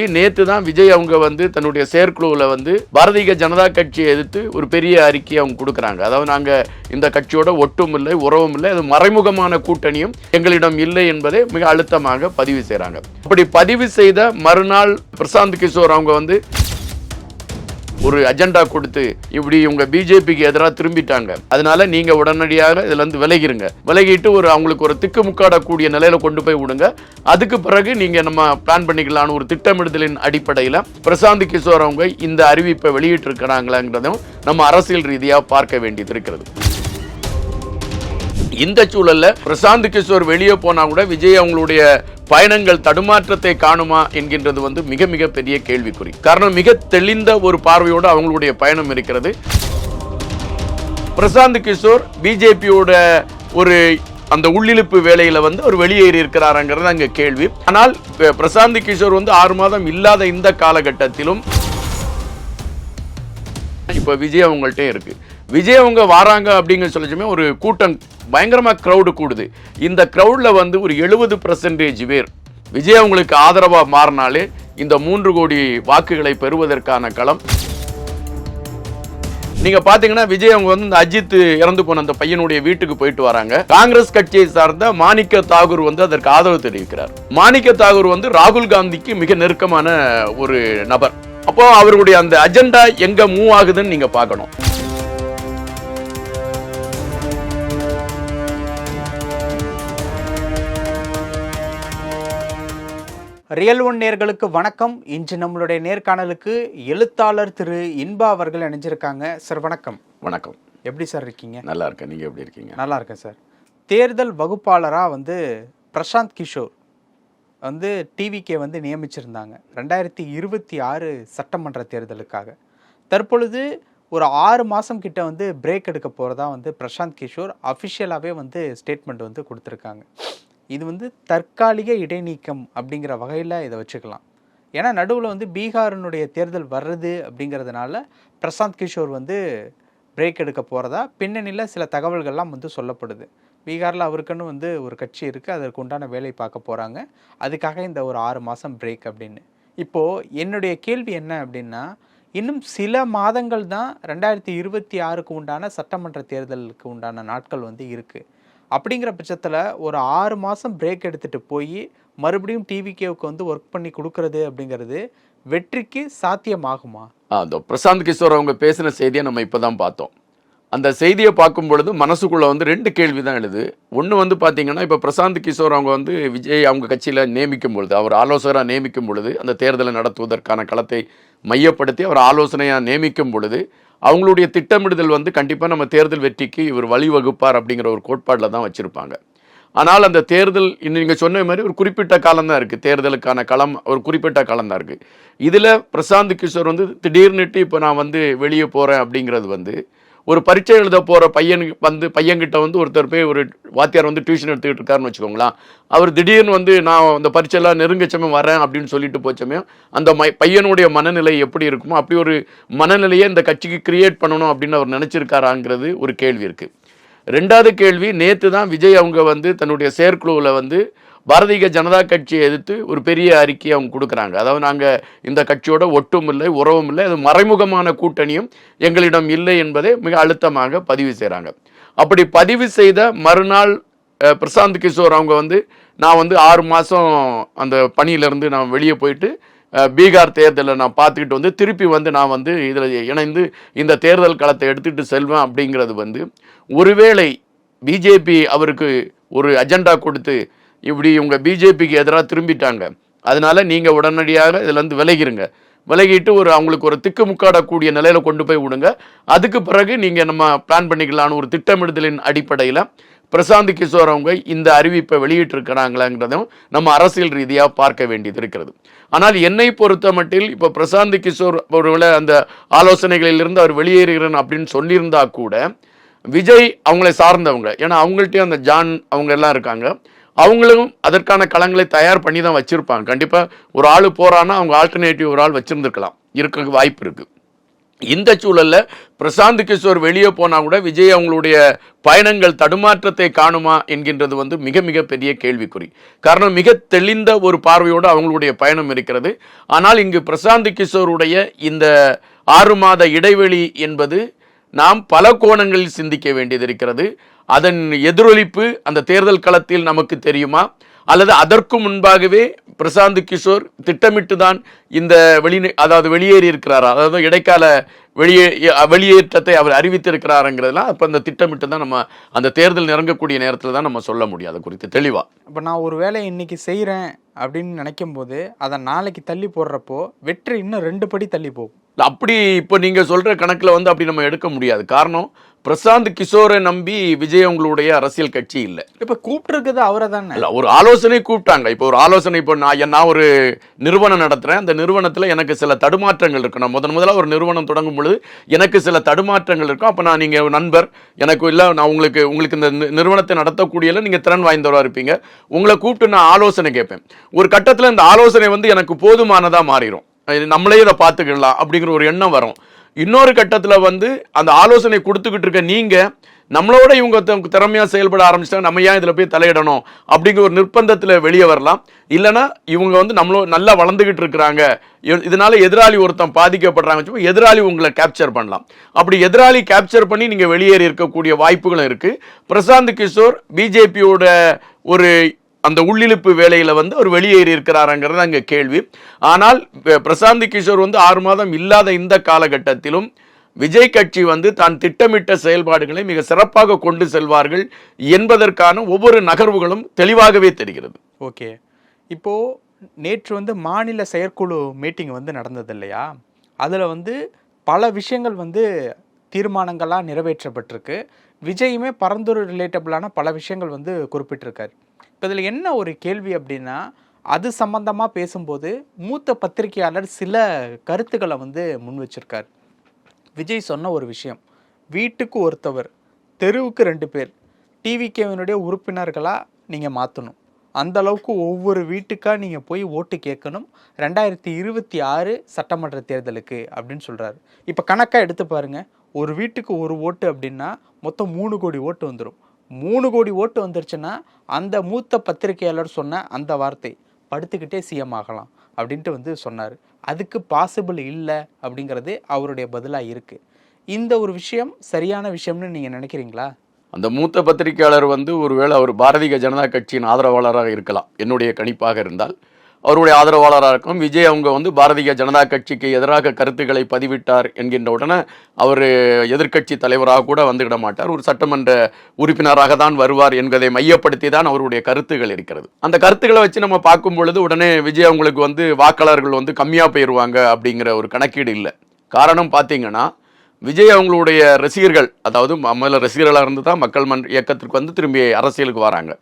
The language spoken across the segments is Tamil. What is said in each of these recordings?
நேத்து தான் விஜய் அவங்க வந்து தன்னுடைய செயற்குழுவில் வந்து பாரதிய ஜனதா கட்சியை எதிர்த்து ஒரு பெரிய அறிக்கையை அவங்க கொடுக்குறாங்க. அதாவது நாங்கள் இந்த கட்சியோட ஒட்டும் இல்லை உறவும் இல்லை அது மறைமுகமான கூட்டணியும் எங்களிடம் இல்லை என்பதை மிக அழுத்தமாக பதிவு செய்கிறாங்க அப்படி பதிவு செய்த மறுநாள் பிரசாந்த் கிஷோர் அவங்க வந்து ஒரு அஜெண்டா கொடுத்து இப்படி இவங்க பிஜேபிக்கு எதிராக திரும்பிட்டாங்க. அதனால நீங்க உடனடியாக இதுல இருந்து விலகிருங்க. விலகிட்டு ஒரு அவங்களுக்கு ஒரு திக்குமுக்காடக்கூடிய நிலையில கொண்டு போய் விடுங்க. அதுக்கு பிறகு நீங்க நம்ம பிளான் பண்ணிக்கலாம்னு ஒரு திட்டமிடுதலின் அடிப்படையில் பிரசாந்த் கிஷோர் அவங்க இந்த அறிவிப்பை வெளியிட்டு இருக்கிறாங்களாங்கிறதும் நம்ம அரசியல் ரீதியாக பார்க்க வேண்டியது இருக்கிறது. இந்த சூழல்ல பிரசாந்த் கிஷோர் வெளியே போனா கூட விஜய் அவங்களுடைய பயணங்கள் தடுமாற்றத்தை காணுமா என்கின்றது வந்து மிக மிக பெரிய கேள்விக்குறி. காரணம் மிக தெளிந்த ஒரு பார்வையோடு அவங்களுடைய பயணம் இருக்கிறது. பிரசாந்த் கிஷோர் பிஜேபியோட ஒரு அந்த உள்ளிழுப்பு வேலையில வந்து அவர் வெளியேறி இருக்கிறாருங்கிறது அங்க கேள்வி. ஆனால் பிரசாந்த் கிஷோர் வந்து ஆறு மாதம் இல்லாத இந்த காலகட்டத்திலும் இப்போ விஜய் அவங்கள்ட்ட இருக்கு. விஜய் அவங்க வராங்க அப்படிங்கிற சொல்லிச்சுமே ஒரு கூட்டம் பயங்கரமாக க்ரௌடு கூடுது. இந்த க்ரௌடில் வந்து ஒரு எழுபது பர்சன்டேஜ் பேர். விஜய் அவங்களுக்கு ஆதரவாக மாறினாலே இந்த மூன்று கோடி வாக்குகளை பெறுவதற்கான களம். நீங்க பாத்தீங்கன்னா விஜய் அவங்க வந்து இந்த அஜித் இறந்து போன அந்த பையனுடைய வீட்டுக்கு போயிட்டு வராங்க. காங்கிரஸ் கட்சியை சார்ந்த மாணிக்க தாகூர் வந்து அதற்கு ஆதரவு தெரிவிக்கிறார். மாணிக்க தாகூர் வந்து ராகுல் காந்திக்கு மிக நெருக்கமான ஒரு நபர். அப்போ அவருடைய அந்த அஜெண்டா எங்க மூவ் ஆகுதுன்னு நீங்க பார்க்கணும். ரியல் ஒன் நேர்களுக்கு வணக்கம். இன்று நம்மளுடைய நேர்காணலுக்கு எழுத்தாளர் திரு இன்பா அவர்கள் இணைஞ்சிருக்காங்க. சார் வணக்கம். வணக்கம். எப்படி சார் இருக்கீங்க? நல்லா இருக்கேன் நீங்க எப்படி இருக்கீங்க? நல்லா இருக்கேன் சார். தேர்தல் வகுப்பாளராக வந்து பிரசாந்த் கிஷோர் வந்து டிவிக்கே வந்து நியமிச்சிருந்தாங்க. ரெண்டாயிரத்தி இருபத்தி ஆறு சட்டமன்ற தேர்தலுக்காக. தற்பொழுது ஒரு ஆறு மாதம் கிட்ட வந்து பிரேக் எடுக்க போகிறதா வந்து பிரசாந்த் கிஷோர் அஃபிஷியலாகவே வந்து ஸ்டேட்மெண்ட் வந்து கொடுத்துருக்காங்க. இது வந்து தற்காலிக இடைநீக்கம் அப்படிங்கிற வகையில் இதை வச்சுக்கலாம். ஏன்னா நடுவில் வந்து பீகாரினுடைய தேர்தல் வர்றது அப்படிங்கிறதுனால பிரசாந்த் கிஷோர் வந்து பிரேக் எடுக்க போகிறதா பின்னணியில் சில தகவல்கள்லாம் வந்து சொல்லப்படுது. பீகாரில் அவருக்குன்னு வந்து ஒரு கட்சி இருக்குது அதற்கு உண்டான வேலை பார்க்க போகிறாங்க அதுக்காக இந்த ஒரு ஆறு மாதம் பிரேக் அப்படின்னு. இப்போது என்னுடைய கேள்வி என்ன அப்படின்னா இன்னும் சில மாதங்கள் தான் ரெண்டாயிரத்தி இருபத்தி ஆறுக்கு உண்டான சட்டமன்ற தேர்தலுக்கு உண்டான நாட்கள் வந்து இருக்குது அப்படிங்கிற பட்சத்தில் ஒரு ஆறு மாதம் பிரேக் எடுத்துகிட்டு போய் மறுபடியும் டிவிகேவுக்கு வந்து ஒர்க் பண்ணி கொடுக்கறது அப்படிங்கிறது வெற்றிக்கு சாத்தியமாகுமா? ஆ, அந்த பிரசாந்த் கிஷோர் அவங்க பேசின செய்தியை நம்ம இப்போ தான் பார்த்தோம். அந்த செய்தியை பார்க்கும் பொழுது மனசுக்குள்ளே வந்து ரெண்டு கேள்வி தான் எழுது. ஒன்று வந்து பார்த்தீங்கன்னா இப்போ பிரசாந்த் கிஷோர் அவங்க வந்து விஜய் அவங்க கட்சியில் நியமிக்கும் பொழுது அவர் ஆலோசகராக நியமிக்கும் பொழுது அந்த தேர்தலை நடத்துவதற்கான களத்தை மையப்படுத்தி அவர் ஆலோசனையாக நியமிக்கும் பொழுது அவங்களுடைய திட்டமிடுதல் வந்து கண்டிப்பாக நம்ம தேர்தல் வெற்றிக்கு இவர் வழிவகுப்பார் அப்படிங்கிற ஒரு கோட்பாட்டில் தான் வச்சுருப்பாங்க. ஆனால் அந்த தேர்தல் இன்னும் நீங்கள் சொன்ன மாதிரி ஒரு குறிப்பிட்ட காலம் தான் இருக்குது தேர்தலுக்கான களம் ஒரு குறிப்பிட்ட காலம் தான் இருக்குது இதில் பிரசாந்த் கிஷோர் வந்து திடீர்னுட்டு இப்போ நான் வந்து வெளியே போகிறேன் அப்படிங்கிறது வந்து ஒரு பரீட்சை எழுத போகிற பையனுக்கு வந்து பையன்கிட்ட வந்து ஒருத்தர் போய் ஒரு வாத்தியார் வந்து டியூஷன் எடுத்துக்கிட்டு இருக்காருன்னு வச்சுக்கோங்களேன். அவர் திடீர்னு வந்து நான் அந்த பரீட்சையெல்லாம் நெருங்கச்சமே வரேன் அப்படின்னு சொல்லிட்டு போச்சமே அந்த மை பையனுடைய மனநிலை எப்படி இருக்குமோ அப்படி ஒரு மனநிலையை இந்த கட்சிக்கு கிரியேட் பண்ணணும் அப்படின்னு அவர் நினச்சிருக்காராங்கிறது ஒரு கேள்வி இருக்குது ரெண்டாவது கேள்வி நேற்று தான் விஜய் அவங்க வந்து தன்னுடைய செயற்குழுவில் வந்து பாரதிய ஜனதா கட்சியை எதிர்த்து ஒரு பெரிய அறிக்கையை அவங்க கொடுக்குறாங்க. அதாவது நாங்கள் இந்த கட்சியோட ஒட்டும் இல்லை உறவும் இல்லை அது மறைமுகமான கூட்டணியும் எங்களிடம் இல்லை என்பதை மிக அழுத்தமாக பதிவு செய்கிறாங்க அப்படி பதிவு செய்த மறுநாள் பிரசாந்த் கிஷோர் அவங்க வந்து நான் வந்து ஆறு மாதம் அந்த பணியிலேருந்து நான் வெளியே போயிட்டு பீகார் தேர்தலை நான் பார்த்துக்கிட்டு வந்து திருப்பி வந்து நான் வந்து இதில் இணைந்து இந்த தேர்தல் களத்தை எடுத்துகிட்டு செல்வேன் அப்படிங்கிறது வந்து ஒருவேளை பிஜேபி அவருக்கு ஒரு அஜெண்டா கொடுத்து இப்படி இவங்க பிஜேபிக்கு எதிராக திரும்பிட்டாங்க. அதனால நீங்கள் உடனடியாக இதுலேருந்து விலகிருங்க. விலகிட்டு ஒரு அவங்களுக்கு ஒரு திக்குமுக்காடக்கூடிய நிலையில் கொண்டு போய் விடுங்க. அதுக்கு பிறகு நீங்கள் நம்ம பிளான் பண்ணிக்கலான்னு ஒரு திட்டமிடுதலின் அடிப்படையில் பிரசாந்த் கிஷோர் அவங்க இந்த அறிவிப்பை வெளியிட்டிருக்கிறாங்களாங்கிறதும் நம்ம அரசியல் ரீதியாக பார்க்க வேண்டியது இருக்கிறது. ஆனால் என்னை பொறுத்த மட்டில் இப்போ பிரசாந்த் கிஷோர் அவர்களை அந்த ஆலோசனைகளிலிருந்து அவர் வெளியேறுகிறேன் அப்படின்னு சொல்லியிருந்தா கூட விஜய் அவங்களை சார்ந்தவங்க ஏன்னா அவங்கள்ட்டையும் அந்த ஜான் அவங்க எல்லாம் இருக்காங்க. அவங்களும் அதற்கான களங்களை தயார் பண்ணி தான் வச்சிருப்பாங்க. கண்டிப்பா ஒரு ஆள் போறான்னா அவங்க ஆல்டர்னேட்டிவ் ஒரு ஆள் வச்சுருந்துருக்கலாம். இருக்க வாய்ப்பு இருக்கு. இந்த சூழல்ல பிரசாந்த் கிஷோர் வெளியே போனா கூட விஜய் அவங்களுடைய பயணங்கள் தடுமாற்றத்தை காணுமா என்கின்றது வந்து மிக மிக பெரிய கேள்விக்குறி. காரணம் மிக தெளிந்த ஒரு பார்வையோடு அவங்களுடைய பயணம் இருக்கிறது. ஆனால் இங்கு பிரசாந்த் கிஷோருடைய இந்த ஆறு மாத இடைவெளி என்பது நாம் பல கோணங்களில் சிந்திக்க வேண்டியது இருக்கிறது அதன் எதிரொலிப்பு அந்த தேர்தல் களத்தில் நமக்கு தெரியுமா? அல்லது அதற்கு முன்பாகவே பிரசாந்த் கிஷோர் திட்டமிட்டு தான் இந்த வெளி அதாவது வெளியேறி இருக்கிறாரா? அதாவது இடைக்கால வெளியே வெளியேற்றத்தை அவர் அறிவித்திருக்கிறாருங்கிறதுலாம் அப்போ அந்த திட்டமிட்டு தான் நம்ம அந்த தேர்தல் நிறங்கக்கூடிய நேரத்தில் தான் நம்ம சொல்ல முடியும். அதை குறித்து தெளிவாக இப்போ நான் ஒரு வேலையை இன்னைக்கு செய்கிறேன் அப்படின்னு நினைக்கும் போது அதை நாளைக்கு தள்ளி போடுறப்போ வெற்றி இன்னும் ரெண்டு படி தள்ளி போகும். அப்படி இப்போ நீங்க சொல்ற கணக்குல வந்து அப்படி நம்ம எடுக்க முடியாது. காரணம் பிரசாந்த் கிஷோரை நம்பி விஜய் உங்களுடைய அரசியல் கட்சி இல்லை. இப்போ கூப்பிட்டுருக்குது அவரை தானே? இல்ல ஒரு ஆலோசனை கூப்பிட்டாங்க. இப்போ ஒரு ஆலோசனை இப்போ நான் நான் ஒரு நிறுவனம் நடத்துறேன். அந்த நிறுவனத்தில் எனக்கு சில தடுமாற்றங்கள் இருக்கும் நான் முதன் முதல்ல ஒரு நிறுவனம் தொடங்கும் பொழுது எனக்கு சில தடுமாற்றங்கள் இருக்கும். அப்போ நான் நீங்கள் நண்பர் எனக்கு இல்லை நான் உங்களுக்கு உங்களுக்கு இந்த நிறுவனத்தை நடத்தக்கூடியல நீங்கள் திறன் வாய்ந்தவராக இருப்பீங்க. உங்களை கூப்பிட்டு நான் ஆலோசனை கேட்பேன். ஒரு கட்டத்தில் இந்த ஆலோசனை வந்து எனக்கு போதுமானதாக மாறிடும் நம்மளே இதை பார்த்துக்கலாம் அப்படிங்கிற ஒரு எண்ணம் வரும். இன்னொரு கட்டத்தில் வந்து அந்த ஆலோசனை கொடுத்துக்கிட்டு இருக்க நீங்கள் நம்மளோட இவங்க திறமையாக செயல்பட ஆரம்பிச்சிட்டா நம்ம ஏன் இதில் போய் தலையிடணும் அப்படிங்கிற ஒரு நிர்பந்தத்தில் வெளியே வரலாம். இல்லைன்னா இவங்க வந்து நம்மளோ நல்லா வளர்ந்துக்கிட்டு இருக்கிறாங்க. இ- இதனால எதிராளி ஒருத்தன் பாதிக்கப்படுறாங்க எதிராளி உங்களை கேப்சர் பண்ணலாம். அப்படி எதிராளி கேப்சர் பண்ணி நீங்கள் வெளியேறி இருக்கக்கூடிய வாய்ப்புகளும் இருக்குது பிரசாந்த் கிஷோர் பிஜேபியோட ஒரு அந்த உள்ளிழுப்பு வேலையில் வந்து அவர் வெளியேறி இருக்கிறாருங்கிறது அங்கே கேள்வி. ஆனால் பிரசாந்த் கிஷோர் வந்து ஆறு மாதம் இல்லாத இந்த காலகட்டத்திலும் விஜய் கட்சி வந்து தான் திட்டமிட்ட செயல்பாடுகளை மிக சிறப்பாக கொண்டு செல்வார்கள் என்பதற்கான ஒவ்வொரு நகர்வுகளும் தெளிவாகவே தெரிகிறது. ஓகே. இப்போ நேற்று வந்து மாநில செயற்குழு மீட்டிங் வந்து நடந்தது இல்லையா? அதில் வந்து பல விஷயங்கள் வந்து தீர்மானங்களாக நிறைவேற்றப்பட்டிருக்கு. விஜயுமே பரந்தூர் ரிலேட்டபிளான பல விஷயங்கள் வந்து குறிப்பிட்டிருக்காரு. இப்போ இதில் என்ன ஒரு கேள்வி அப்படின்னா அது சம்பந்தமாக பேசும்போது மூத்த பத்திரிகையாளர் சில கருத்துக்களை வந்து முன் வச்சிருக்கார். விஜய் சொன்ன ஒரு விஷயம் வீட்டுக்கு ஒருத்தவர் தெருவுக்கு ரெண்டு பேர் டிவிகேவினுடைய உறுப்பினர்களாக நீங்கள் மாற்றணும் அந்த அளவுக்கு ஒவ்வொரு வீட்டுக்காக நீங்கள் போய் ஓட்டு கேட்கணும். ரெண்டாயிரத்தி இருபத்தி ஆறு சட்டமன்ற தேர்தலுக்கு அப்படின்னு சொல்கிறாரு இப்போ கணக்காக எடுத்து பாருங்கள் ஒரு வீட்டுக்கு ஒரு ஓட்டு அப்படின்னா மொத்தம் மூணு கோடி ஓட்டு வந்துடும் மூணு கோடி ஓட்டு வந்துருச்சுன்னா அந்த மூத்த பத்திரிகையாளர் சொன்ன அந்த வார்த்தை படுத்துக்கிட்டே சிஎம் ஆகலாம் அப்படின்ட்டு வந்து சொன்னார். அதுக்கு பாசிபிள் இல்லை அப்படிங்கிறது அவருடைய பதிலாக இருக்குது இந்த ஒரு விஷயம் சரியான விஷயம்னு நீங்கள் நினைக்கிறீங்களா? அந்த மூத்த பத்திரிகையாளர் வந்து ஒருவேளை அவர் பாரதிய ஜனதா கட்சியின் ஆதரவாளராக இருக்கலாம். என்னுடைய கணிப்பாக இருந்தால் அவருடைய ஆதரவாளராக இருக்கும். விஜய் அவங்க வந்து பாரதிய ஜனதா கட்சிக்கு எதிராக கருத்துக்களை பதிவிட்டார் என்கின்ற உடனே அவர் எதிர்க்கட்சி தலைவராக கூட வந்துவிட மாட்டார். ஒரு சட்டமன்ற உறுப்பினராக தான் வருவார் என்பதை மையப்படுத்தி தான் அவருடைய கருத்துகள் இருக்கிறது. அந்த கருத்துக்களை வச்சு நம்ம பார்க்கும் பொழுது உடனே விஜய் அவங்களுக்கு வந்து வாக்காளர்கள் வந்து கம்மியாக போயிடுவாங்க அப்படிங்கிற ஒரு கணக்கீடு இல்லை. காரணம் பார்த்தீங்கன்னா விஜய் அவங்களுடைய ரசிகர்கள் அதாவது முதல்ல ரசிகர்களாக இருந்து தான் மக்கள் மன்ற இயக்கத்திற்கு வந்து திரும்பி அரசியலுக்கு வராங்க.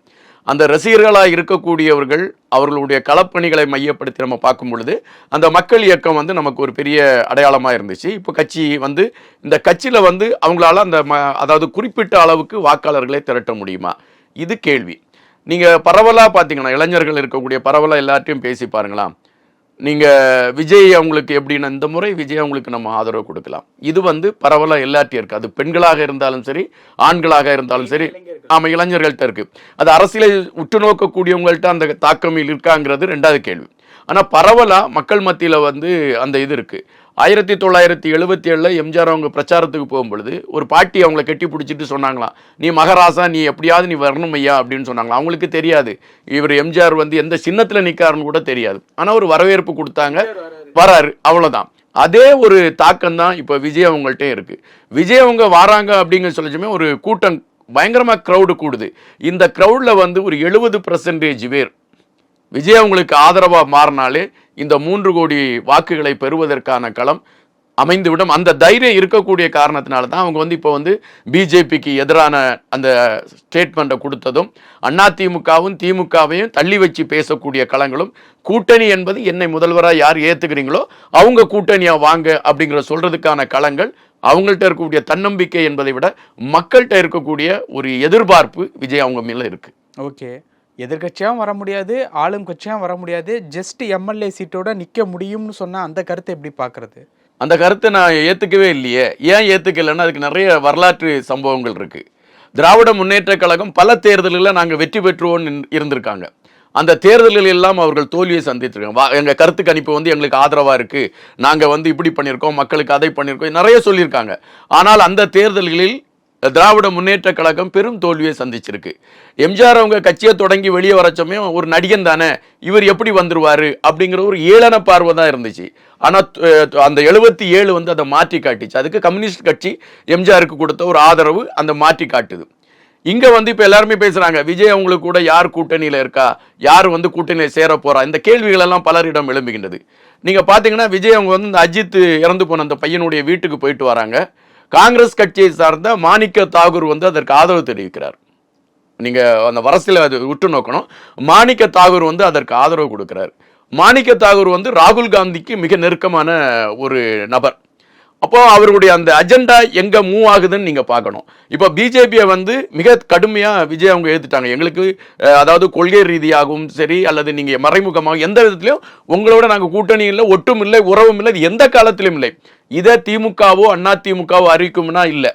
அந்த ரசிகர்களாக இருக்கக்கூடியவர்கள் அவர்களுடைய களப்பணிகளை மையப்படுத்தி நம்ம பார்க்கும் பொழுது அந்த மக்கள் இயக்கம் வந்து நமக்கு ஒரு பெரிய அடையாளமாக இருந்துச்சு. இப்போ கட்சி வந்து இந்த கட்சியில் வந்து அவங்களால அந்த ம அதாவது குறிப்பிட்ட அளவுக்கு வாக்காளர்களை திரட்ட முடியுமா? இது கேள்வி. நீங்கள் பரவலாக பார்த்தீங்கன்னா இளைஞர்கள் இருக்கக்கூடிய பரவலாக எல்லார்ட்டையும் பேசி பாருங்களா நீங்கள் விஜய் அவங்களுக்கு எப்படின்னா இந்த முறை விஜய் அவங்களுக்கு நம்ம ஆதரவு கொடுக்கலாம். இது வந்து பரவலாக எல்லார்ட்டையும் இருக்குது அது பெண்களாக இருந்தாலும் சரி ஆண்களாக இருந்தாலும் சரி ஆமாம் இளைஞர்கள்ட்ட இருக்குது அது அரசியலை உற்று நோக்கக்கூடியவங்கள்ட்ட அந்த தாக்கம் இருக்காங்கிறது ரெண்டாவது கேள்வி. ஆனால் பரவலாக மக்கள் மத்தியில் வந்து அந்த இது இருக்குது ஆயிரத்தி தொள்ளாயிரத்தி எழுபத்தி ஏழில் எம்ஜிஆர் அவங்க பிரச்சாரத்துக்கு போகும்பொழுது ஒரு பாட்டி அவங்கள கட்டி பிடிச்சிட்டு சொன்னாங்களாம் நீ மகராசா நீ எப்படியாவது நீ வரணும் ஐயா அப்படின்னு சொன்னாங்களாம். அவங்களுக்கு தெரியாது. இவர் எம்ஜிஆர் வந்து எந்த சின்னத்தில் நிற்காருன்னு கூட தெரியாது. ஆனால் ஒரு வரவேற்பு கொடுத்தாங்க. வராரு அவ்வளோதான் அதே ஒரு தாக்கம் தான் இப்போ விஜய் அவங்கள்ட்ட இருக்கு. விஜய் அவங்க வராங்க அப்படிங்கிற சொல்லிச்சுமே ஒரு கூட்டம் பயங்கரமாக க்ரௌடு கூடுது. இந்த க்ரௌடில் வந்து ஒரு எழுபது பர்சன்டேஜ் பேர் விஜய் அவங்களுக்கு ஆதரவாக மாறினாலே இந்த மூன்று கோடி வாக்குகளை பெறுவதற்கான களம் அமைந்துவிடும். அந்த தைரியம் இருக்கக்கூடிய காரணத்தினால தான் அவங்க வந்து இப்போ வந்து பிஜேபிக்கு எதிரான அந்த ஸ்டேட்மெண்ட்டை கொடுத்ததும் அண்ணா திமுகவும் திமுகவையும் தள்ளி வச்சு பேசக்கூடிய களங்களும் கூட்டணி என்பது என்னை முதல்வராக யார் ஏற்றுக்கிறீங்களோ அவங்க கூட்டணியாக வாங்க அப்படிங்கிற சொல்கிறதுக்கான களங்கள் அவங்கள்ட்ட இருக்கக்கூடிய தன்னம்பிக்கை என்பதை விட மக்கள்கிட்ட இருக்கக்கூடிய ஒரு எதிர்பார்ப்பு விஜய் அவங்க மேலே இருக்குது ஓகே. எதிர்கட்சியாகவும் வர முடியாது ஆளும் கட்சியாகவும் வர முடியாது. ஜஸ்ட் எம்எல்ஏ சீட்டோட நிற்க முடியும்னு சொன்னால் அந்த கருத்தை எப்படி பார்க்கறது? அந்த கருத்தை நான் ஏற்றுக்கவே இல்லையே. ஏன் ஏற்றுக்கலைன்னா அதுக்கு நிறைய வரலாற்று சம்பவங்கள் இருக்குது திராவிட முன்னேற்றக் கழகம் பல தேர்தல்களில் நாங்கள் வெற்றி பெற்றுவோன்னு இருந்திருக்காங்க. அந்த தேர்தல்கள் எல்லாம் அவர்கள் தோல்வியை சந்தித்திருக்காங்க. வா எங்கள் கருத்து கணிப்பு வந்து எங்களுக்கு ஆதரவாக இருக்குது நாங்கள் வந்து இப்படி பண்ணியிருக்கோம் மக்களுக்கு அதை பண்ணியிருக்கோம் நிறைய சொல்லியிருக்காங்க. ஆனால் அந்த தேர்தல்களில் திராவிட முன்னேற்ற கழகம் பெரும் தோல்வியை சந்திச்சிருக்கு. எம்ஜிஆர் அவங்க கட்சியை தொடங்கி வெளியே வர சமயம் ஒரு நடிகன் தானே இவர் எப்படி வந்துருவார் அப்படிங்கிற ஒரு ஏளன பார்வை தான் இருந்துச்சு. ஆனால் அந்த எழுபத்தி ஏழு வந்து அதை மாற்றி காட்டிச்சு. அதுக்கு கம்யூனிஸ்ட் கட்சி எம்ஜிஆருக்கு கொடுத்த ஒரு ஆதரவு அந்த மாற்றி காட்டுது. இங்கே வந்து இப்போ எல்லாருமே பேசுகிறாங்க விஜய் அவங்களுக்கு கூட யார் கூட்டணியில் இருக்கா யார் வந்து கூட்டணியில் சேர போகிறா இந்த கேள்விகளெல்லாம் பலரிடம் எழும்புகின்றது. நீங்கள் பார்த்தீங்கன்னா விஜய் அவங்க வந்து இந்த அஜித் இறந்து போன அந்த பையனுடைய வீட்டுக்கு போயிட்டு வராங்க. காங்கிரஸ் கட்சியை சார்ந்த மாணிக்க தாகூர் வந்து அதற்கு ஆதரவு தெரிவிக்கிறார். நீங்க அந்த வரசில் அது உற்று நோக்கணும். மாணிக்க தாகூர் வந்து அதற்கு ஆதரவு கொடுக்கிறார். மாணிக்க தாகூர் வந்து ராகுல் காந்திக்கு மிக நெருக்கமான ஒரு நபர். அப்போ அவருடைய அந்த அஜெண்டா எங்க மூவ் ஆகுதுன்னு நீங்க பார்க்கணும். இப்போ பிஜேபியை வந்து மிக கடுமையா விஜய் அவங்க எழுதிட்டாங்க எங்களுக்கு அதாவது கொள்கை ரீதியாகவும் சரி அல்லது நீங்க மறைமுகமாக எந்த விதத்திலையும் உங்களோட நாங்கள் கூட்டணி இல்லை ஒட்டும் இல்லை உறவும் இல்லை எந்த காலத்திலும் இல்லை. இதை திமுகவோ அண்ணா திமுகவோ அறிவிக்கும்னா இல்லை.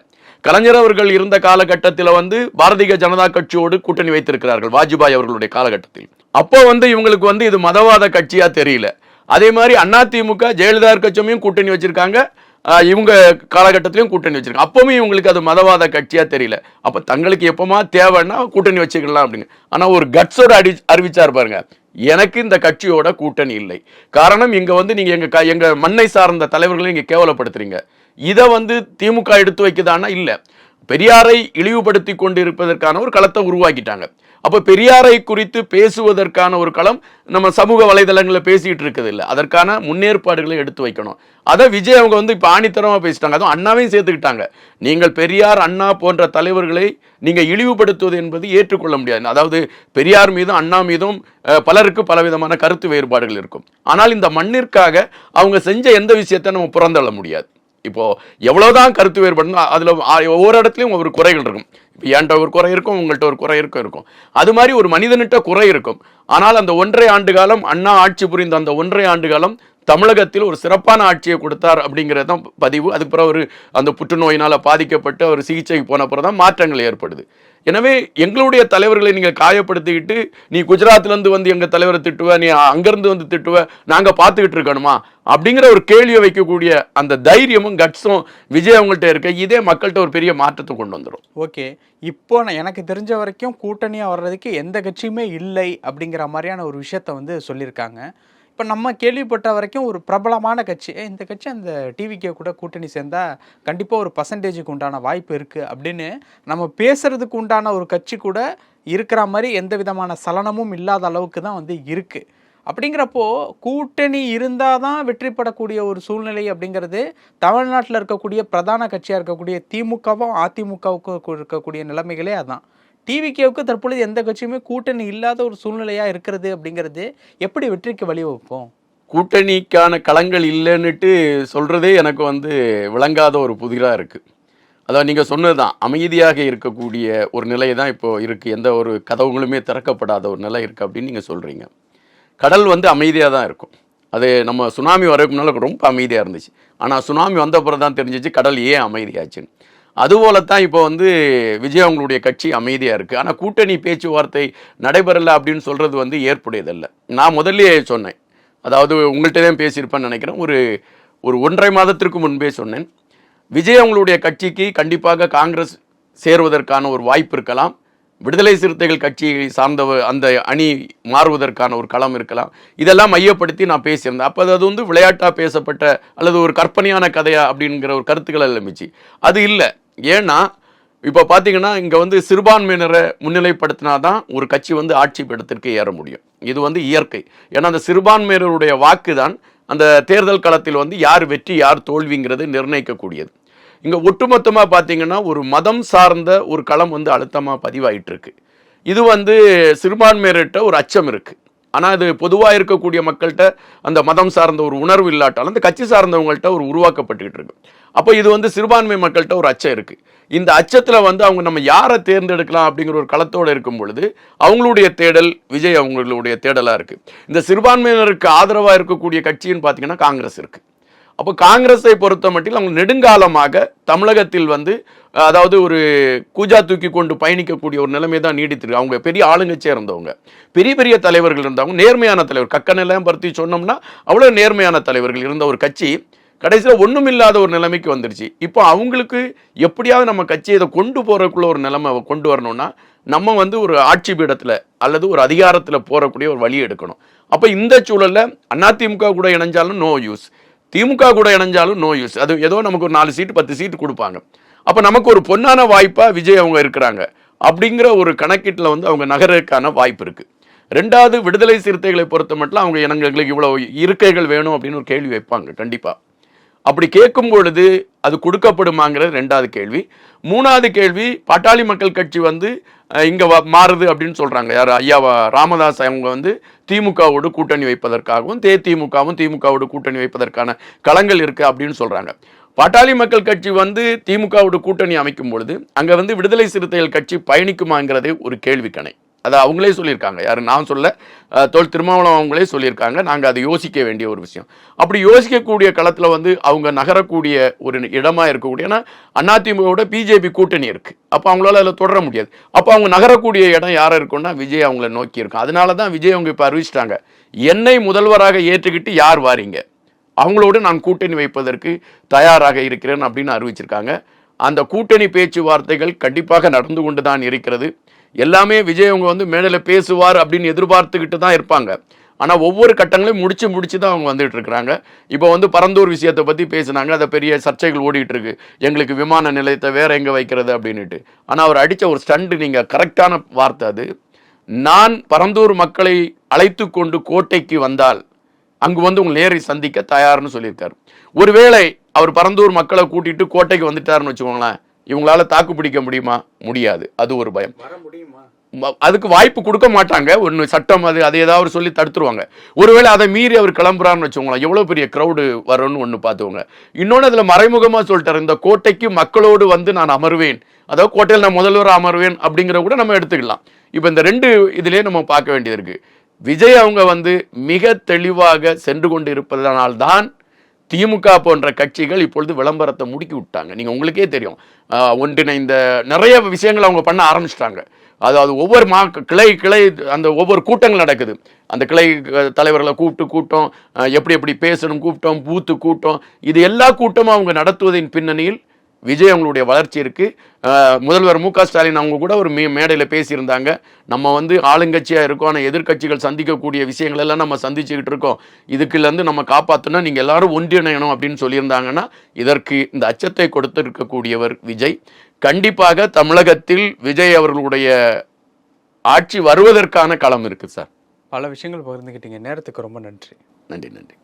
கலைஞர் அவர்கள் இருந்த காலகட்டத்தில் வந்து பாரதிய ஜனதா கட்சியோடு கூட்டணி வைத்திருக்கிறார்கள் வாஜ்பாய் அவர்களுடைய காலகட்டத்தில். அப்போ வந்து இவங்களுக்கு வந்து இது மதவாத கட்சியா தெரியல. அதே மாதிரி அதிமுக ஜெயலலிதா கட்சியும் கூட்டணி வச்சிருக்காங்க. இவங்க காலகட்டத்திலையும் கூட்டணி வச்சிருக்காங்க. அப்பவுமே இவங்களுக்கு அது மதவாத கட்சியா தெரியல. அப்ப தங்களுக்கு எப்பமா தேவைன்னா கூட்டணி வச்சுக்கலாம் அப்படிங்க ஆனா ஒரு கட்ஸோட அடி அறிவிச்சார் பாருங்க. எனக்கு இந்த கட்சியோட கூட்டணி இல்லை. காரணம் இங்க வந்து நீங்க எங்க க- எங்க மண்ணை சார்ந்த தலைவர்களை இங்க கேவலப்படுத்துறீங்க. இதை வந்து திமுக எடுத்து வைக்குதான்னா இல்ல. பெரியாரை இழிவுபடுத்தி கொண்டிருப்பதற்கான ஒரு களத்தை உருவாக்கிட்டாங்க. அப்போ பெரியாரை குறித்து பேசுவதற்கான ஒரு களம் நம்ம சமூக வலைதளங்களில் பேசிகிட்டு இருக்குது இல்லை அதற்கான முன்னேற்பாடுகளை எடுத்து வைக்கணும். அதை விஜய் அவங்க வந்து இப்போ ஆணித்தரமாக பேசிட்டாங்க. அதுவும் அண்ணாவையும் சேர்த்துக்கிட்டாங்க. நீங்கள் பெரியார் அண்ணா போன்ற தலைவர்களை நீங்கள் இழிவுபடுத்துவது என்பது ஏற்றுக்கொள்ள முடியாது. அதாவது பெரியார் மீதும் அண்ணா மீதும் பலருக்கு பலவிதமான கருத்து வேறுபாடுகள் இருக்கும். ஆனால் இந்த மண்ணிற்காக அவங்க செஞ்ச எந்த விஷயத்தை நம்ம புறந்தள்ள முடியாது. இப்போ எவ்வளவுதான் கருத்து வேறுபாடு அதுல ஒவ்வொரு இடத்துலயும் ஒரு குறைகள் இருக்கும். இப்போ என்கிட்ட ஒரு குறை இருக்கும் உங்கள்கிட்ட ஒரு குறை இருக்கும் இருக்கும். அது மாதிரி ஒரு மனிதனிட்ட குறை இருக்கும். ஆனால் அந்த ஒன்றரை ஆண்டு காலம் அண்ணா ஆட்சி புரிந்த அந்த ஒன்றரை ஆண்டு காலம் தமிழகத்தில் ஒரு சிறப்பான ஆட்சியை கொடுத்தார் அப்படிங்கிறது தான் பதிவு. அதுக்கு பிறகு அவர் அந்த புற்றுநோயினால் பாதிக்கப்பட்டு அவர் சிகிச்சைக்கு போன பிறகு தான் மாற்றங்கள் ஏற்படுது. எனவே எங்களுடைய தலைவர்களை நீங்கள் காயப்படுத்திக்கிட்டு நீ குஜராத்லேருந்து வந்து எங்கள் தலைவரை திட்டுவ நீ அங்கேருந்து வந்து திட்டுவ நாங்கள் பார்த்துக்கிட்டு இருக்கணுமா? அப்படிங்கிற ஒரு கேள்வியை வைக்கக்கூடிய அந்த தைரியமும் கட்ஸும் விஜய் அவங்கள்ட்ட இருக்க. இதே மக்கள்கிட்ட ஒரு பெரிய மாற்றத்தை கொண்டு வந்துடும் ஓகே. இப்போ நான் எனக்கு தெரிஞ்ச வரைக்கும் கூட்டணியாக வர்றதுக்கு எந்த கட்சியுமே இல்லை அப்படிங்கிற மாதிரியான ஒரு விஷயத்த வந்து சொல்லியிருக்காங்க. இப்போ நம்ம கேள்விப்பட்ட வரைக்கும் ஒரு பிரபலமான கட்சி. இந்த கட்சி அந்த டிவிக்கே கூட கூட்டணி சேர்ந்தால் கண்டிப்பாக ஒரு பர்சன்டேஜுக்கு உண்டான வாய்ப்பு இருக்குது அப்படின்னு நம்ம பேசுகிறதுக்கு உண்டான ஒரு கட்சி கூட இருக்கிற மாதிரி எந்த விதமான சலனமும் இல்லாத அளவுக்கு தான் வந்து இருக்குது அப்படிங்கிறப்போ கூட்டணி இருந்தால் தான் வெற்றி பெறக்கூடிய ஒரு சூழ்நிலை அப்படிங்கிறது தமிழ்நாட்டில் இருக்கக்கூடிய பிரதான கட்சியாக இருக்கக்கூடிய திமுகவும் அதிமுகவுக்கும் இருக்கக்கூடிய நிலைமைகளே அதான். டிவிகேவுக்கு தற்பொழுது எந்த கட்சியுமே கூட்டணி இல்லாத ஒரு சூழ்நிலையாக இருக்கிறது அப்படிங்கிறது எப்படி வெற்றிக்கு வழிவகுக்கும்? கூட்டணிக்கான களங்கள் இல்லைன்னுட்டு சொல்கிறதே எனக்கு வந்து விளங்காத ஒரு புதிராக இருக்குது அதாவது சொன்னது சொன்னதுதான் அமைதியாக இருக்கக்கூடிய ஒரு நிலை தான் இப்போது இருக்குது எந்த ஒரு கதவுகளுமே திறக்கப்படாத ஒரு நிலை இருக்குது அப்படின்னு நீங்கள் சொல்கிறீங்க கடல் வந்து அமைதியாக தான் இருக்கும். அது நம்ம சுனாமி வரதுக்கு ரொம்ப அமைதியாக இருந்துச்சு. ஆனால் சுனாமி வந்த பிறகு தான் தெரிஞ்சிச்சு கடல் ஏன் அமைதியாச்சுன்னு. அதுபோலத்தான் இப்போ வந்து விஜய் அவங்களுடைய கட்சி அமைதியாக இருக்குது ஆனால் கூட்டணி பேச்சுவார்த்தை நடைபெறலை அப்படின்னு சொல்கிறது வந்து ஏற்புடையதல்ல. நான் முதல்லே சொன்னேன். அதாவது உங்கள்கிட்ட தான் பேசியிருப்பேன்னு நினைக்கிறேன். ஒரு ஒரு ஒன்றரை மாதத்திற்கு முன்பே சொன்னேன். விஜய் அவங்களுடைய கட்சிக்கு கண்டிப்பாக காங்கிரஸ் சேருவதற்கான ஒரு வாய்ப்பு இருக்கலாம். விடுதலை சிறுத்தைகள் கட்சியை சார்ந்தவ அந்த அணி மாறுவதற்கான ஒரு களம் இருக்கலாம். இதெல்லாம் மையப்படுத்தி நான் பேசியிருந்தேன். அப்போ அது வந்து விளையாட்டாக பேசப்பட்ட அல்லது ஒரு கற்பனையான கதையா அப்படிங்கிற ஒரு கருத்துக்கள் எழுந்துச்சு அது இல்லை. ஏன்னா இப்போ பார்த்தீங்கன்னா இங்கே வந்து சிறுபான்மையினரை முன்னிலைப்படுத்தினா தான் ஒரு கட்சி வந்து ஆட்சி பீடத்திற்கு ஏற முடியும். இது வந்து இயற்கை. ஏன்னா அந்த சிறுபான்மையினருடைய வாக்கு தான் அந்த தேர்தல் களத்தில் வந்து யார் வெற்றி யார் தோல்விங்கிறது நிர்ணயிக்கக்கூடியது. இங்கே ஒட்டுமொத்தமாக பார்த்தீங்கன்னா ஒரு மதம் சார்ந்த ஒரு களம் வந்து அழுத்தமாக பதிவாயிட்டு இருக்கு இது வந்து சிறுபான்மையர்கிட்ட ஒரு அச்சம் இருக்குது ஆனால் இது பொதுவாக இருக்கக்கூடிய மக்கள்கிட்ட அந்த மதம் சார்ந்த ஒரு உணர்வு இல்லாட்டாலும் அந்த கட்சி சார்ந்தவங்கள்ட்ட ஒரு உருவாக்கப்பட்டுக்கிட்டு இருக்கு. அப்போ இது வந்து சிறுபான்மை மக்கள்கிட்ட ஒரு அச்சம் இருக்குது இந்த அச்சத்தில் வந்து அவங்க நம்ம யாரை தேர்ந்தெடுக்கலாம் அப்படிங்கிற ஒரு களத்தோடு இருக்கும் பொழுது அவங்களுடைய தேடல் விஜய் அவங்களுடைய தேடலாக இருக்குது இந்த சிறுபான்மையினருக்கு ஆதரவாக இருக்கக்கூடிய கட்சின்னு பார்த்தீங்கன்னா காங்கிரஸ் இருக்குது அப்போ காங்கிரஸை பொறுத்த மட்டில் அவங்க நெடுங்காலமாக தமிழகத்தில் வந்து அதாவது ஒரு கூஜா தூக்கி கொண்டு பயணிக்கக்கூடிய ஒரு நிலைமை தான் நீடித்திருக்கு. அவங்க பெரிய ஆளுங்கச்சே இருந்தவங்க. பெரிய பெரிய தலைவர்கள் இருந்தவங்க. நேர்மையான தலைவர். கக்கனெல்லாம் பற்றி சொன்னோம்னா அவ்வளோ நேர்மையான தலைவர்கள் இருந்த ஒரு கட்சி கடைசியில் ஒண்ணுமில்லாத ஒரு நிலைமைக்கு வந்துருச்சு. இப்போ அவங்களுக்கு எப்படியாவது நம்ம கட்சியை இதை கொண்டு போகிறக்குள்ள ஒரு நிலைமை கொண்டு வரணும்னா நம்ம வந்து ஒரு ஆட்சி பீடத்தில் அல்லது ஒரு அதிகாரத்தில் போகக்கூடிய ஒரு வழி எடுக்கணும். அப்போ இந்த சூழலில் அதிமுக கூட இணைஞ்சாலும் நோ யூஸ் திமுக கூட இணைஞ்சாலும் நோ யூஸ் அது ஏதோ நமக்கு ஒரு நாலு சீட்டு பத்து சீட்டு கொடுப்பாங்க. அப்போ நமக்கு ஒரு பொன்னான வாய்ப்பாக விஜய் அவங்க இருக்கிறாங்க. அப்படிங்கிற ஒரு கணக்கீட்டில் வந்து அவங்க நகரக்கான வாய்ப்பு இருக்குது ரெண்டாவது விடுதலை சிறுத்தைகளை பொறுத்த மட்டும் அவங்க எங்களுக்கு இவ்வளோ இருக்கைகள் வேணும் அப்படின்னு ஒரு கேள்வி வைப்பாங்க கண்டிப்பாக அப்படி கேட்கும் பொழுது அது கொடுக்கப்படுமாங்கிறது ரெண்டாவது கேள்வி. மூணாவது கேள்வி பாட்டாளி மக்கள் கட்சி வந்து இங்கே வ- மாறுது அப்படின்னு சொல்கிறாங்க யார்? ஐயா ராமதாஸ் அவங்க வந்து திமுகவோடு கூட்டணி வைப்பதற்காகவும் தேதிமுகவும் திமுகவோடு கூட்டணி வைப்பதற்கான களங்கள் இருக்குது அப்படின்னு சொல்கிறாங்க பாட்டாளி மக்கள் கட்சி வந்து திமுகவோடு கூட்டணி அமைக்கும் பொழுது அங்கே வந்து விடுதலை சிறுத்தைகள் கட்சி பயணிக்குமாங்கிறதே ஒரு கேள்விக்கணை. அதை அவங்களே சொல்லியிருக்காங்க. யாரும் நான் சொல்ல தொல் திருமாவளம் அவங்களே சொல்லியிருக்காங்க. நாங்கள் அதை யோசிக்க வேண்டிய ஒரு விஷயம். அப்படி யோசிக்கக்கூடிய களத்தில் வந்து அவங்க நகரக்கூடிய ஒரு இடமா இருக்கக்கூடிய ஏன்னா அதிமுகவோட பிஜேபி கூட்டணி இருக்குது அப்போ அவங்களால அதில் தொடர முடியாது. அப்போ அவங்க நகரக்கூடிய இடம் யாரை இருக்கும்னா விஜய் அவங்கள நோக்கி இருக்கும். அதனால தான் விஜய் அவங்க இப்போ அறிவிச்சிட்டாங்க. என்னை முதல்வராக ஏற்றுக்கிட்டு யார் வாரீங்க? அவங்களோடு நான் கூட்டணி வைப்பதற்கு தயாராக இருக்கிறேன் அப்படின்னு அறிவிச்சிருக்காங்க. அந்த கூட்டணி பேச்சுவார்த்தைகள் கண்டிப்பாக நடந்து கொண்டு தான் இருக்கிறது. எல்லாமே விஜய் அவங்க வந்து மேடையில் பேசுவார் அப்படின்னு எதிர்பார்த்துக்கிட்டு தான் இருப்பாங்க. ஆனால் ஒவ்வொரு கட்டங்களையும் முடிச்சு முடிச்சு தான் அவங்க வந்துட்டு இருக்கிறாங்க. இப்போ வந்து பரந்தூர் விஷயத்தை பற்றி பேசினாங்க. அதை பெரிய சர்ச்சைகள் ஓடிட்டு இருக்கு. எங்களுக்கு விமான நிலையத்தை வேற எங்கே வைக்கிறது அப்படின்ட்டு ஆனால் அவர் அடித்த ஒரு ஸ்டண்ட் நீங்கள் கரெக்டான வார்த்தை அது. நான் பரந்தூர் மக்களை அழைத்து கொண்டு கோட்டைக்கு வந்தால் அங்கு வந்து உங்களை நேரி சந்திக்க தயார்னு சொல்லியிருக்காரு. ஒருவேளை அவர் பரந்தூர் மக்களை கூட்டிட்டு கோட்டைக்கு வந்துட்டாருன்னு வச்சுக்கோங்களேன். இவங்களால தாக்கு பிடிக்க முடியுமா? முடியாது. அது ஒரு பயம். அதுக்கு வாய்ப்பு கொடுக்க மாட்டாங்க. ஒன்று சட்டம் அது அதை ஏதாவது சொல்லி தடுத்துருவாங்க. ஒருவேளை அதை மீறி அவர் கிளம்புறான்னு வச்சுக்கோங்களேன் எவ்வளோ பெரிய க்ரௌடு வரும்னு ஒன்று பார்த்துக்கோங்க. இன்னொன்று அதில் மறைமுகமாக சொல்லிட்டாரு இந்த கோட்டைக்கு மக்களோடு வந்து நான் அமர்வேன். அதாவது கோட்டையில் நான் முதல்வராக அமர்வேன் அப்படிங்கிற கூட நம்ம எடுத்துக்கலாம். இப்போ இந்த ரெண்டு இதுலேயே நம்ம பார்க்க வேண்டியது இருக்கு. விஜய் அவங்க வந்து மிக தெளிவாக சென்று கொண்டு இருப்பதனால்தான் திமுக போன்ற கட்சிகள் இப்பொழுது விளம்பரத்தை முடுக்கி விட்டாங்க. நீங்கள் உங்களுக்கே தெரியும். ஒன்றிணைந்த நிறைய விஷயங்கள் அவங்க பண்ண ஆரம்பிச்சிட்டாங்க. அதாவது ஒவ்வொரு மா கிளை கிளை அந்த ஒவ்வொரு கூட்டங்கள் நடக்குது. அந்த கிளை தலைவர்களை கூப்பிட்டு கூட்டம் எப்படி எப்படி பேசணும் கூட்டம் பூத்து கூட்டம். இது எல்லா கூட்டமும் அவங்க நடத்துவதின் பின்னணியில் விஜய் அவங்களுடைய வளர்ச்சி இருக்கு. அஹ், முதல்வர் மு க ஸ்டாலின் அவங்க கூட ஒரு மே மேடையில் பேசியிருந்தாங்க. நம்ம வந்து ஆளுங்கட்சியாக இருக்கோம் ஆனால் எதிர்க்கட்சிகள் சந்திக்கக்கூடிய விஷயங்கள் எல்லாம் நம்ம சந்திச்சுக்கிட்டு இருக்கோம். இதுக்குலேருந்து நம்ம காப்பாற்றணும் நீங்கள் எல்லாரும் ஒன்றிணையணும் அப்படின்னு சொல்லியிருந்தாங்கன்னா இதற்கு இந்த அச்சத்தை கொடுத்திருக்கக்கூடியவர் விஜய். கண்டிப்பாக தமிழகத்தில் விஜய் அவர்களுடைய ஆட்சி வருவதற்கான களம் இருக்கு சார். பல விஷயங்கள் பகிர்ந்துக்கிட்டீங்க நேரத்துக்கு ரொம்ப நன்றி. நன்றி நன்றி.